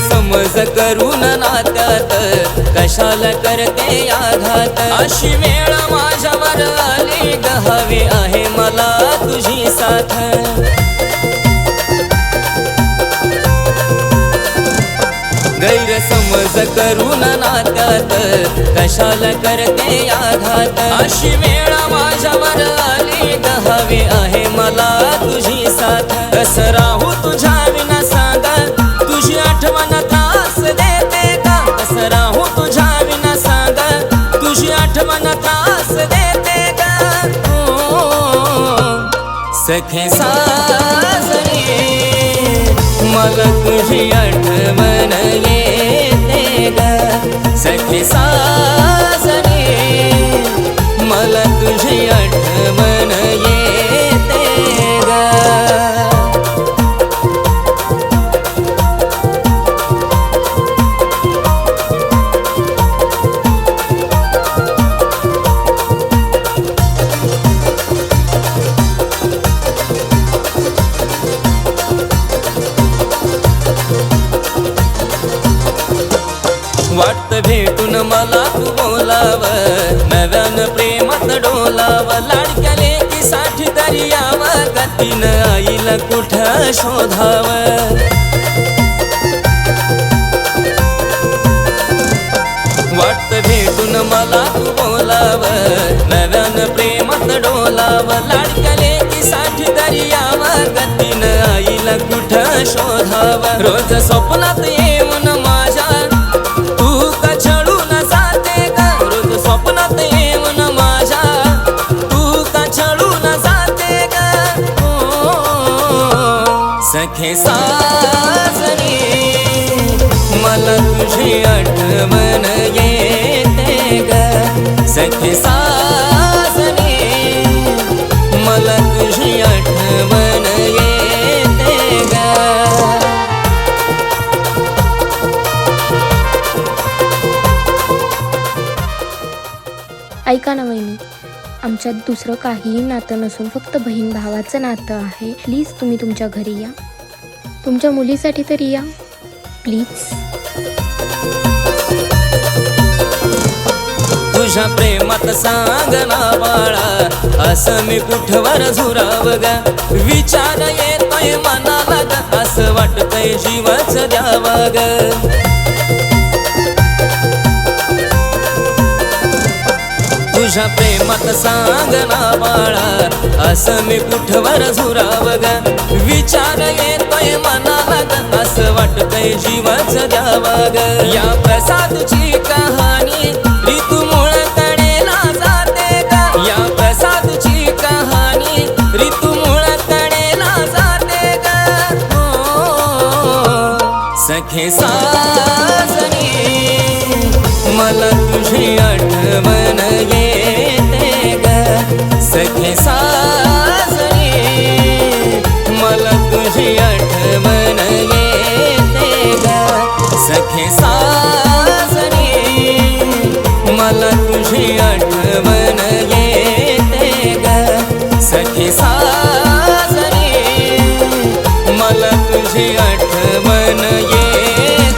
समज करून नात्यात कशाला करते आघात? अशी वेळ माझ्यावर आली गहावी आहे मला तुझी साथ. गैरसमज करून नात्यात कशाला करते आघात? अशी वेळ माझ्यावर आली गहावी आहे तुझी आठवण त्रास देते का हो. सखे मला तुझी आठवण येते ग. सखे सासरी वाटत भेटून मला तू बोलाव. नव्यान प्रेमात डोलाव. लाडक्या लेकीसाठी तरी याव. गतीन आईला कुठं शोधाव? वाटत भेटून मला तू बोलाव. नव्यान प्रेमात डोलाव. लाडक्या लेकीसाठी तरी याव. गतीन आईला कुठं शोधाव? रोज स्वप्नात आठवण येते ग. सखे सासरी मला तुझी आठवण येते ग. ऐका ना वहिनी आमच्यात दुसरं काहीही नातं नसून फक्त बहीण भावाचं नातं आहे. प्लीज तुम्ही तुमच्या घरी या. तुमच्या मुलीसाठी तरी या. प्लीज. तुझ्या प्रेमात सांग ना बाळा. असं मी कुठवर झुराव ग विचार येतोय मनाला ग. असं वाटतंय जीवच द्यावा ग तुझ्या प्रेमात सांग ना बाळा. असं मी कुठवर झुराव ग विचार येतोय मनाला ग. असं वाटतंय जीवच द्यावा ग या प्रसादची सखे सासरी मला तुझी आठवण येते ग. सखे सासरी मला तुझी आठवण येते ग. सखे सासरी मला मला तुझी आठवण ये।